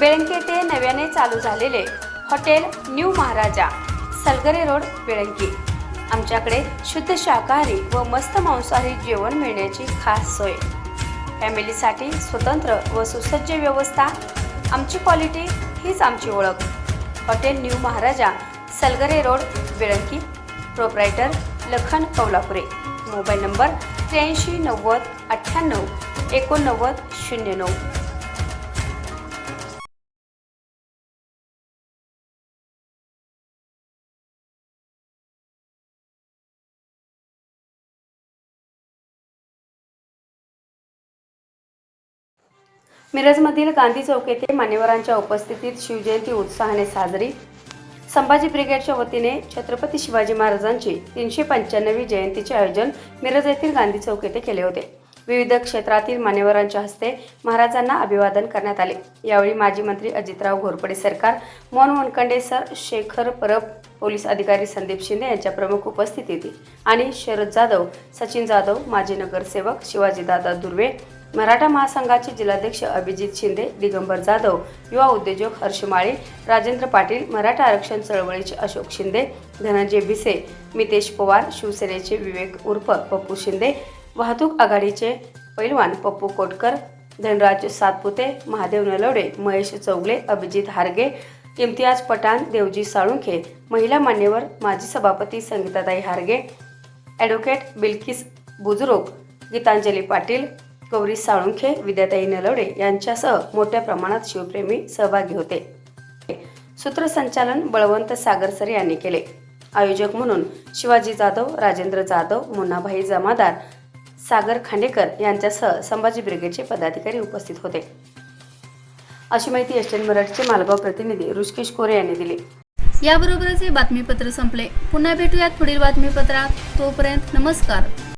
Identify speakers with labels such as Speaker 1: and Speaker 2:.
Speaker 1: बेळंकी ते नव्याने चालू झालेले hotel new Maharaja Salgare road Belanki आमच्याकडे शुद्ध शाकाहारी व मस्त मांसाहारी जेवण मिळण्याची खास सोय. फॅमिलीसाठी स्वतंत्र व सुसज्ज व्यवस्था आमची क्वालिटी हीच आमची ओळख. Hotel new Maharaja Salgare road Belanki proprietor Lakhan Kaulapure. Mobile number त्र्याऐंशी नव्वद अठ्ठ्याण्णव एकोणनव्वद शून्य नऊ. मिरजमधील गांधी चौक येथे मान्यवरांच्या उपस्थितीत शिवजयंती उत्साहाने साजरी. संभाजी ब्रिगेडच्या वतीने छत्रपती शिवाजी महाराजांची तीनशे पंच्याण्णवी जयंतीचे आयोजन मिरज येथील गांधी चौक येथे केले होते. विविध क्षेत्रातील मान्यवरांच्या हस्ते महाराजांना अभिवादन करण्यात आले. यावेळी माजी मंत्री अजितराव घोरपडे सरकार मोहन वनखंडे सर शेखर परब पोलीस अधिकारी संदीप शिंदे यांच्या प्रमुख उपस्थितीत आणि शरद जाधव सचिन जाधव माजी नगरसेवक शिवाजीदादा दुर्वे मराठा महासंघाचे जिल्हाध्यक्ष अभिजित शिंदे दिगंबर जाधव युवा उद्योजक हर्ष माळी राजेंद्र पाटील मराठा आरक्षण चळवळीचे अशोक शिंदे धनंजय भिसे मितेश पवार शिवसेनेचे विवेक उर्फ पप्पू शिंदे वाहतूक आघाडीचे पैलवान पप्पू कोटकर धनराज सातपुते महादेव नलवडे महेश चौगले अभिजित हारगे इम्तियाज पठाण देवजी साळुंखे महिला मान्यवर माजी सभापती संगीताताई हारगे ॲडव्होकेट बिल्किस बुजुर्ग गीतांजली पाटील गौरी साळुंखे विद्याताई नलवडे यांच्यासह मोठ्या प्रमाणात शिवप्रेमी सहभागी होते. सूत्रसंचालन बळवंत सागरसर यांनी केले. आयोजक म्हणून शिवाजी जाधव राजेंद्र जाधव मुन्नाभाई जमादार सागर खांडेकर यांच्यासह संभाजी ब्रिगेडचे पदाधिकारी उपस्थित होते. अशी माहिती एस टेन मराठीचे मालगाव प्रतिनिधी ऋषिकेश कोरे यांनी दिली.
Speaker 2: याबरोबरच हे बातमीपत्र संपले. पुन्हा भेटूयात पुढील बातमीपत्रात. तोपर्यंत नमस्कार.